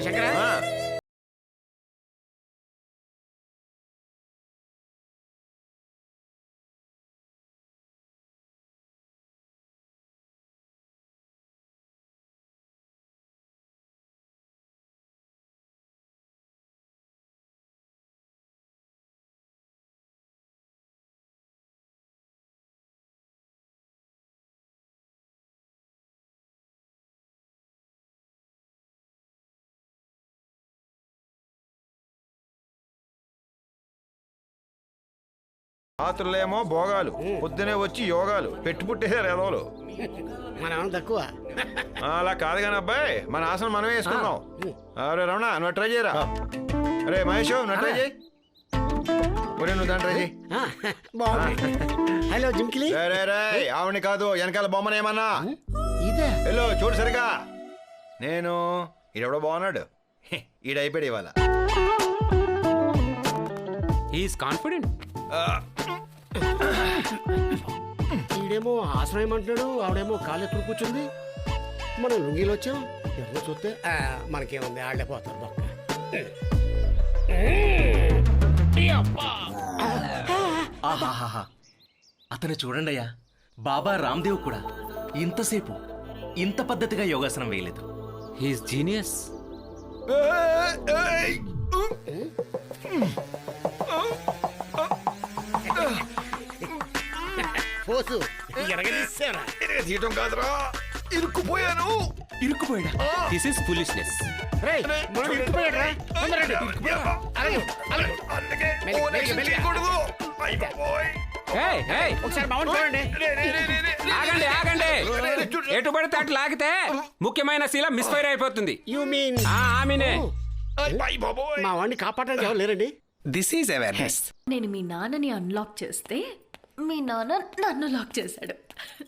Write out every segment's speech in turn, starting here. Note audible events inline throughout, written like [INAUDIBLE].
శంకరా. రాత్రులేమో భోగాలు పొద్దునే వచ్చి యోగాలు పెట్టి పుట్టేశారు ఎదవలు మన ఏమన్నా తక్కువ? అలా కాదు కానీ అబ్బాయి మన ఆసనం మనమే వేసుకుందాం అరే రమణ నువ్వు ట్రై చేయరా? అరే మహేష్ నువ్వు ట్రై చేయి. ఒరే నువ్వు దాన్ని ట్రై చేయి. హలో జింకిలి రే, ఆవిడని కాదు వెనకాల బొమ్మనేమన్నా ఇదే? హలో చూడు సరిగా. నేను ఈడెవడో బాగున్నాడు. ఈడైపోయాడు ఇవాళ. హీఈస్ కాన్ఫిడెంట్ ఈడేమో ఆశ్రమం ఏమంటున్నాడు ఆవిడేమో కాలు ఎత్తుకు కూర్చుంది. మనం లుంగీలు వచ్చాం. ఎవరో చూస్తే ఆ, మనకేముంది ఆళ్ళే పోతారు బొక్క. ఆహాహాహా. అతను చూడండి అయ్యా. బాబా రామ్దేవ్ కూడా ఇంతసేపు ఇంత పద్ధతిగా యోగాసనం వేయలేదు. హీఈస్ జీనియస్ ఏయ్ ఒకసారి బాగుంది చూడండి రే, రే, రే, రే, రే. ఆగండి ఆగండి. ఎటు పడితే అటు లాగితే ముఖ్యమైన శీల మిస్ఫైర్ అయిపోతుంది. యు మీన్ ఆ ఆమెనే. బాబోయ్. మా వాడిని కాపాడడానికి ఎవరు లేరండి? దిస్ ఈజ్ అవేర్నెస్ నేను మీ నాన్నని అన్లాక్ చేస్తే మీ నాన్న నన్ను లాక్ చేశాడు.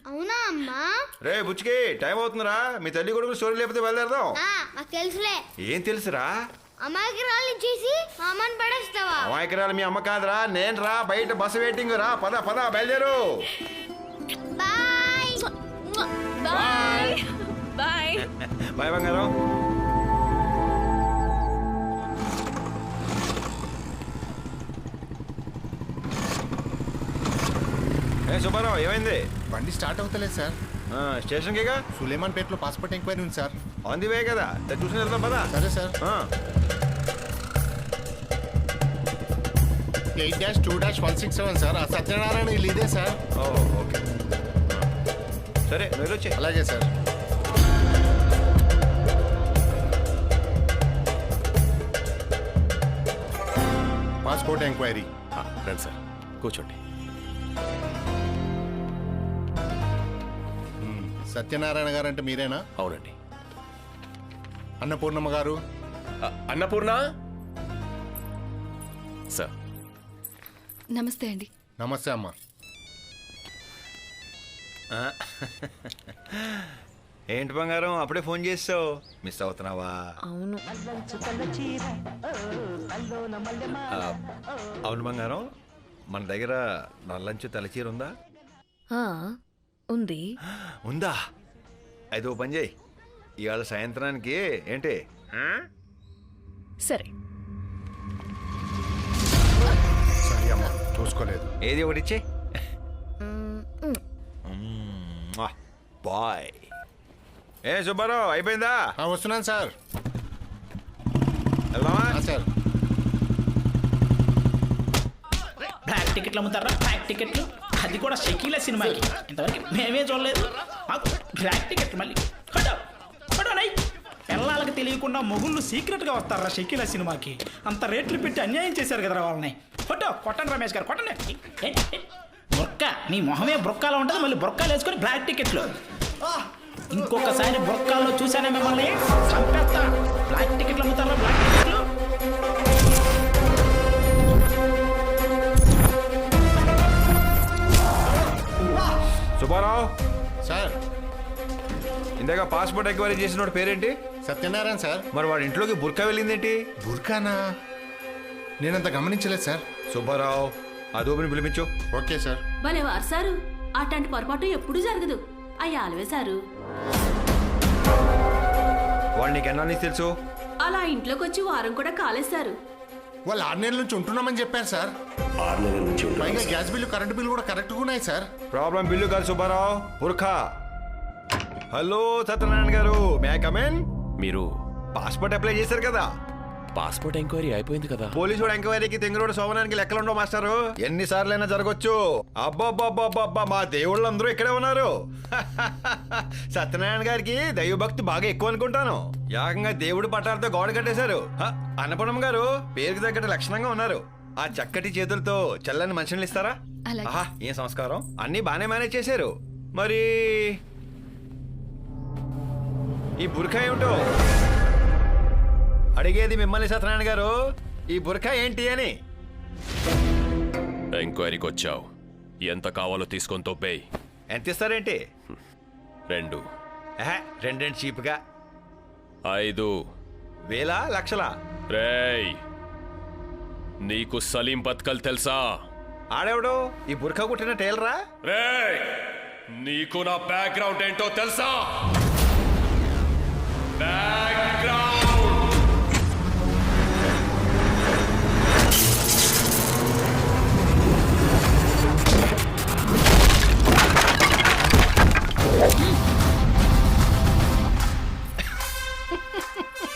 అవునా అమ్మా? రే బుచ్చికి టైం అవుతుందిరా. మీ తల్లి కొడుకులు స్టోరీ లేకపోతే బయలుదేరదాం. ఆ, తెలుసులే. ఏం తెలుసురా? అమ్మాయికి రాళ్ళు ఇచ్చేసి మా అమ్మని పడేస్తావా? అమాయకురాలు మీ అమ్మ కాదురా. నేను రా బయట బస్సు వెయిటింగ్ రా పద పద బయలుదేరు. బాయ్. Bye bye. బాయ్ బంగారం. సుబ్బారావు ఏమైంది? బండి స్టార్ట్ అవుతలేదు సార్. ఆ, స్టేషన్కేగా సులేమాన్ పేటలో పాస్పోర్ట్ ఎంక్వైరీ ఉంది సార్. ఆన్ ది వే కదా. చూసిన వెళ్దాం పదా. సరే sir. Eight dash two dash one six seven sir. ఆ సత్యనారాయణ ఇల్లు ఇదే సార్. ఓ, ఓకే. సరే నువ్వు వెళ్ళొచ్చే అలాగే సార్. Passport enquiry. రండి సార్. కూర్చోండి. సత్యనారాయణ గారు అంటే మీరేనా? అవునండి. అన్నపూర్ణమ్మ గారు? అ- అన్నపూర్ణ? సార్. నమస్తే అండి. నమస్తే అమ్మ. ఏంటి బంగారం అప్పుడే ఫోన్ చేస్తావు మిస్ అవుతున్నావా? అవును. ఆ, అవును బంగారం మన దగ్గర నల్లంచు తలచీర ఉందా? ఆ, ఉంది. ఉందా? అయితే ఓ పని చేయి. ఇవాళ సాయంత్రానికి ఏంటి? సరే. సరే అమ్మ చూసుకోలేదు. ఏది ఒకటి ఇచ్చే. బాయ్. ఏ సుబ్బారావు అయిపోయిందా? ఆ, వస్తున్నాను సార్. వెళ్దామా? ఆ, సార్. బ్లాక్ టికెట్లు అమ్ముతారా? బ్లాక్ టికెట్లు? అది కూడా షకీల సినిమాకి. ఇంతవరకు మేమే చూడలేదు. మాకు బ్లాక్ టికెట్ మళ్ళీ. హటో హటో నై. పిల్లలకి తెలియకుండా మొగుళ్ళు సీక్రెట్గా వస్తారా షకీల సినిమాకి? అంత రేట్లు పెట్టి అన్యాయం చేశారు కదరా వాళ్ళని. ఫోటో కొట్టండి రమేష్ గారు కొట్టండి. ఏ, నీ మొహమే బుర్కాలో ఉంటుంది మళ్ళీ బొక్కాలు వేసుకొని బ్లాక్ టికెట్లు ఇంకొకసారి బొక్కాల్లో చూశానే మిమ్మల్ని? చంపేస్తా. బ్లాక్ టికెట్లు అమ్ముతారా? Black Subbarao sir. ఇందాక పాస్పోర్ట్ ఎంక్వైరీ చేసినోడు పేరేంటి? సత్యనారాయణ సార్. మరి వాడి ఇంట్లోకి బుర్కా వెళ్ళిందేంటి? బుర్కానా? నేనంత గమనించలేదు సార్. సుబ్బారావు ఆ దూపిని పిలిపించు. Okay sir. భలే వారు సారు. అట్లాంటి పొరపాటు ఎప్పుడూ జరగదు. అయ్యా ఆలవే సారు. వాడు నీకు ఎన్నా తెలుసు? ఆ ఇంట్లోకి వచ్చి వారం కూడా కాలేశారు వాళ్ళు ఆరు నెలల నుంచి ఉంటున్నామని చెప్పారు సార్. ఆరు నెలల నుంచి ఉంటున్నాం పైగా sir. Gas bill current bill కూడా కరెక్ట్గా ఉన్నాయి సార్. ప్రాబ్లం బిల్లు కాదు సుబ్బారావు. పుర్ఖా హలో సత్యనారాయణ గారు. మే కమెన్ మీరు పాస్పోర్ట్ అప్లై చేశారు కదా. పాస్పోర్ట్ ఎంక్వైరీ అయిపోయింది కదా. పోలీసు వాడు ఎంక్వైరీకి తెంగురోడు సోమనానికి లెక్కలుండవు మాస్టారు. ఎన్నిసార్లైనా జరగచ్చు. అబ్బాబ్బాబ్బాబ్బా మా దేవుళ్ళందరూ ఇక్కడే ఉన్నారు. [LAUGHS] సత్యనారాయణ గారికి దైవభక్తి బాగా ఎక్కువ అనుకుంటాను. ఏకంగా దేవుడు పట్టాలతో గోడ కట్టేశారు. హ, అన్నపూర్ణమ్మ గారు పేరుకి తగ్గట్టు లక్షణంగా ఉన్నారు. ఆ చక్కటి చేతులతో చల్లని మనుషులు ఇస్తారా? అలాగే. ఆహా ఏం సంస్కారం? అన్నీ బాగానే మేనేజ్ చేశారు. మరి ఈ బుర్ఖా ఏమిటో? అడిగేది మిమ్మల్ని సత్యనారాయణ గారు ఈ బుర్ఖా ఏంటి అని. ఎంక్వైరీకి వచ్చావు. ఎంత కావాలో తీసుకొని తొబ్బేయ్ ఎంత ఇస్తారేంటి? రెండు. ఆహా, రెండెండు చీప్గా. ఐదు. వేలా లక్షలా? రేయ్. నీకు సలీం బత్కల్ తెలుసా? ఆడెవడు? ఈ బుర్ఖా కుట్టిన టైలరా? రేయ్! నీకు నా బ్యాక్గ్రౌండ్ ఏంటో తెలుసా? బ్యాక్గ్రౌండ్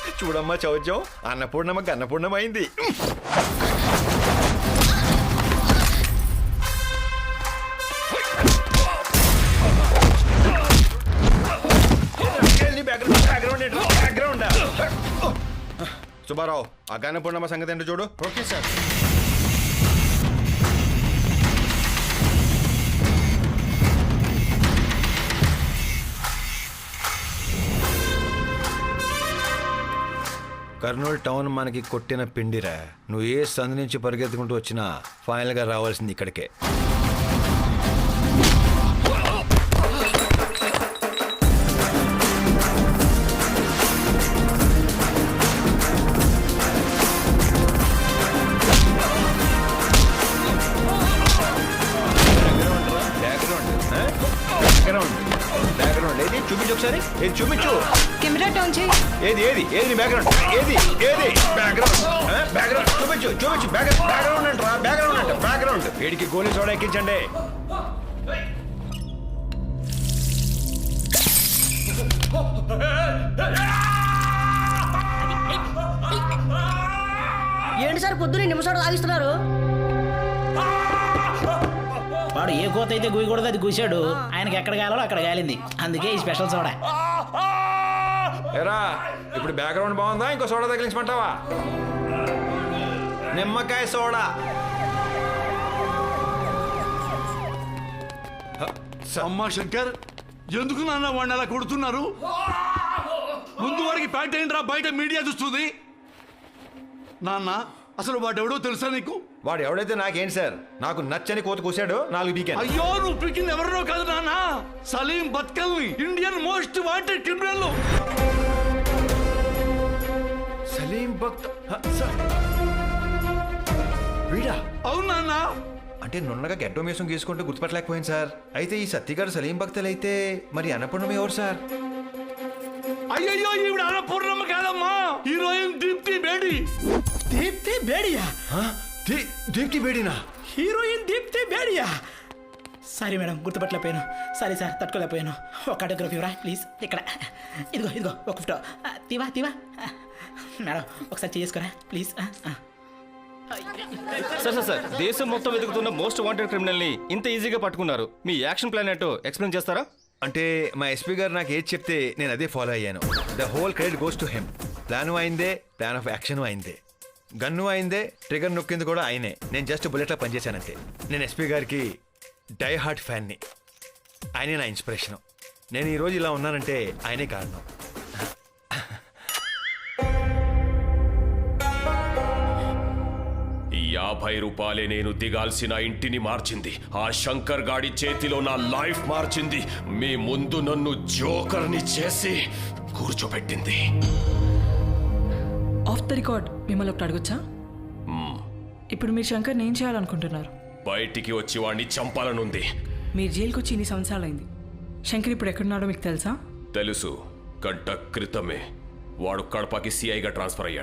[LAUGHS] చూడమ్మా చౌద్యం అన్నపూర్ణమ్మ అన్నపూర్ణమైంది సుబ్బారావు ఆ గన్నపూర్ణమ్మ సంగతి ఏంటో చూడు. Okay sir. కర్నూలు టౌన్ మనకి కొట్టిన పిండిరా. నువ్వు ఏ సందు నుంచి పరిగెత్తుకుంటూ వచ్చినా ఫైనల్గా రావాల్సింది ఇక్కడికే. ఏది ఏది ఏది? నీ బ్యాక్గ్రౌండ్ ఏది? ఏది బ్యాక్గ్రౌండ్? బ్యాక్గ్రౌండ్ చూపించు చూపించు. బ్యాక్ బ్యాక్గ్రౌండ్ అంటారా బ్యాక్గ్రౌండ్ అంట బ్యాక్గ్రౌండ్ వీడికి గోలీ సోడా ఎక్కించండి. ఏంటి సార్ పొద్దున్న నిమిషాలు ఆగిస్తున్నారు వాడు ఏ కోత అయితే గుయ్యకూడదు అది గుసాడు ఆయనకి ఎక్కడ కావాలో అక్కడ కాలింది అందుకే ఈ స్పెషల్ సోడా. ఎరా ఇప్పుడు బ్యాక్గ్రౌండ్ బాగుందా? ఇంకో సోడా తగిలించమంటావా? నిమ్మకాయ సోడా. అమ్మా శంకర్ ఎందుకు నాన్న వాడిని అలా కొడుతున్నారు? ముందు వాడికి ప్యాట్ ఏంట్రా బయట మీడియా చూస్తుంది. నాన్న అసలు వాడెవడో తెలుసా నీకు? వాడు ఎవడైతే నాకేంటి సార్? నాకు నచ్చని కోత కూసాడు నాలుగు బీకాను అయ్యో నువ్వు పిక్కింది ఎవరినో కాదు నాన్న. సలీం బత్కల్ని ఇండియన్ మోస్ట్ వాంటెడ్ క్రిమినల్ అవును అంటే నున్నగా గెడ్డో మీసం గీసుకుంటూ గుర్తుపట్టలేకపోయింది సార్. అయితే ఈ సత్తిగారు సలీం భక్తులు అయితే మరి అన్నపూర్ణం ఎవరు సార్? అయ్యయ్యో ఈవిడ అన్నపూర్ణమ్మ కాదమ్మా. హీరోయిన్ దీప్తి బేడి. దీప్తి బేడియా? హ? దీ- Deepti బేడినా? Heroine Deepti Bedia? Sorry madam గుర్తుపట్టలేకపోయాను. Sorry sir తట్టుకోలేకపోయాను. ఒక ఆటోగ్రాఫ్ ఇవ్వరా? ప్లీజ్ ఇక్కడ. ఇదిగో ఇదిగో ఒక ఫోటో. తీవా తీవా. మేడం ఒకసారి చేసుకోరా ప్లీజ్. సార్ సార్ సార్ దేశం మొత్తం వెతుకుతున్న మోస్ట్ వాంటెడ్ క్రిమినల్ని ఇంత ఈజీగా పట్టుకున్నారు. మీ యాక్షన్ ప్లాన్ ఏంటో ఎక్స్ప్లెయిన్ చేస్తారా? అంటే మా ఎస్పీ గారు నాకు ఏది చెప్తే నేను అదే ఫాలో అయ్యాను. The whole credit goes to him plan అయిందే ప్లాన్ ఆఫ్ యాక్షన్ అయిందే. గన్ను అయిందే ట్రిగర్ నొక్కింది కూడా ఆయనే. నేను జస్ట్ బుల్లెట్లో పనిచేశానంతే. నేను ఎస్పీ గారికి డై హార్ట్ ఫ్యాన్ని ఆయనే నా ఇన్స్పిరేషన్ నేను ఈరోజు ఇలా ఉన్నానంటే ఆయనే కారణం. యాభై రూపాయలే నేను దిగాల్సిన ఇంటిని మార్చింది. ఆ శంకర్ గాడి చేతిలో నా లైఫ్ మార్చింది. మీ ముందు నన్ను జోకర్ని చేసి కూర్చోబెట్టింది. ఆఫ్ ద రికార్డ్ మిమ్మల్ని ఒకటి అడగొచ్చా? ఇప్పుడు మీరు శంకర్ ఏం చేయాలనుకుంటున్నారు? బయటికి వచ్చి వాడిని చంపాలనుంది. మీరు జైలుకి వచ్చి ఇన్ని సంవత్సరాలు అయింది శంకర్ ఇప్పుడు ఎక్కడున్నాడో మీకు తెలుసా? తెలుసు. గంట క్రితమే. వాడు కడపకి సిఐగా ట్రాన్స్ఫర్ అయ్యాడు.